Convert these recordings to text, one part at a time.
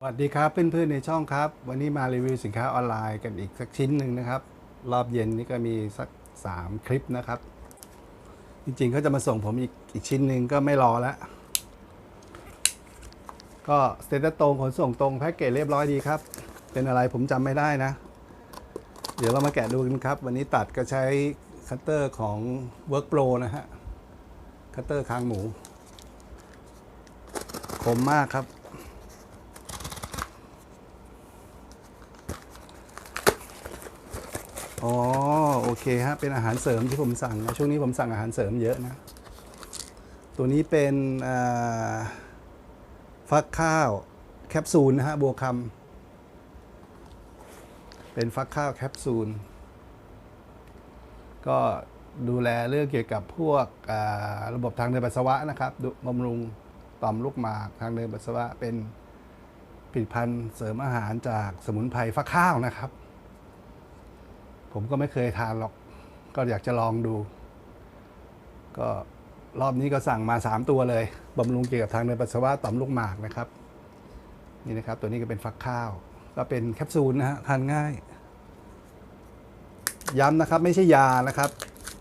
สวัสดีครับเพื่อนๆในช่องครับ วันนี้มารีวิวสินค้าออนไลน์กันอีกสักชิ้นหนึ่งนะครับ รอบเย็นนี้ก็มีสัก 3 คลิปนะครับ จริงๆเขาจะมาส่งผมอีกอีกชิ้นหนึ่งก็ไม่รอแล้ว ก็สเตตัสตรงขนส่งตรงแพ็กเกจเรียบร้อยดีครับ เป็นอะไรผมจำไม่ได้นะ เดี๋ยวเรามาแกะดูกันครับ วันนี้ตัดก็ใช้คัตเตอร์ของ Work Pro นะฮะคัตเตอร์คางหมู คมมากครับ อ๋อโอเคฮะเป็นอาหารเสริมที่ผมสั่งนะช่วงนี้ผมสั่งอาหารเสริมเยอะนะ ตัวนี้เป็นฟักข้าวแคปซูลนะฮะบัวคำเป็นฟักข้าวแคปซูล ก็ดูแลเรื่องเกี่ยวกับพวกระบบทางเดินปัสสาวะนะครับบำรุงต่อมลูกหมากทางเดินปัสสาวะเป็นผลิตภัณฑ์เสริมอาหารจากสมุนไพรฟักข้าวนะครับ ผมก็ไม่เคยทานหรอก ก็อยากจะลองดู ก็รอบนี้ก็สั่งมา 3 ตัวเลยบำรุงเกี่ยวกับทางเดินปัสสาวะต่อมลูกหมากนะครับ นี่นะครับ ตัวนี้ก็เป็นฟักข้าว ก็เป็นแคปซูลนะฮะทานง่าย ย้ำนะครับไม่ใช่ยานะครับ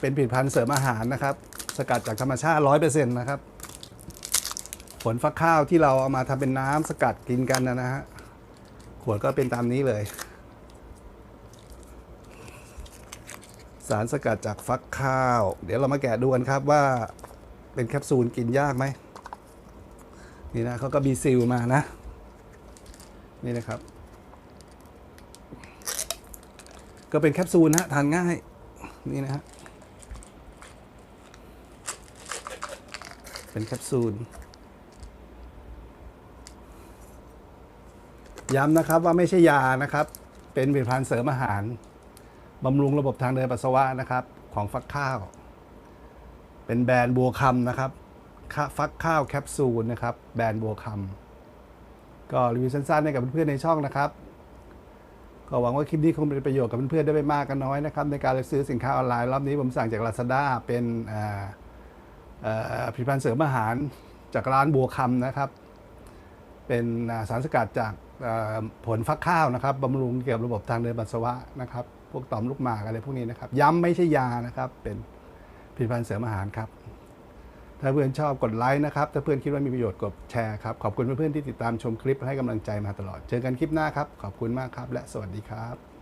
เป็นผลิตภัณฑ์เสริมอาหารนะครับ สกัดจากธรรมชาติ100%นะครับ ผลฟักข้าวที่เราเอามาทำเป็นน้ำสกัดกินกันนะนะฮะขวดก็เป็นตามนี้เลย สารสกัดจากฟักข้าว เดี๋ยวเรามาแกะดูกันครับว่าเป็นแคปซูลกินยากไหมนี่นะเขาก็มีซีลมานะ นี่นะครับ ก็เป็นแคปซูลนะทานง่าย นี่นะฮะเป็นแคปซูลย้ำนะครับว่าไม่ใช่ยานะครับ เป็นผลิตภัณฑ์เสริมอาหาร บำรุงระบบทางเดินปัสสาวะนะครับ ของฟักข้าว เป็นแบรนด์บัวคำนะครับ ฟักข้าวแคปซูลนะครับ แบรนด์บัวคำก็รีวิวสั้นๆให้กับเพื่อนๆในช่องนะครับก็หวังว่าคลิปนี้คงเป็นประโยชน์กับเพื่อนๆได้ไม่มากก็น้อยนะครับ ในการเลือกซื้อสินค้าออนไลน์รอบนี้ผมสั่งจาก Lazada เป็นผลิตภัณฑ์เสริมอาหารจากร้านบัวคำนะครับ เป็นสารสกัดจากผลฟักข้าวนะครับบำรุงเกี่ยวกับระบบทางเดินปัสสาวะนะครับ พวกต่อมลูกหมากอะไรพวกนี้นะครับ ย้ำไม่ใช่ยานะครับ เป็นผลิตภัณฑ์เสริมอาหารครับ ถ้าเพื่อนชอบกดไลค์นะครับ ถ้าเพื่อนคิดว่ามีประโยชน์กดแชร์ครับ ขอบคุณเพื่อนๆที่ติดตามชมคลิปให้กำลังใจมาตลอด เจอกันคลิปหน้าครับ ขอบคุณมากครับ และสวัสดีครับ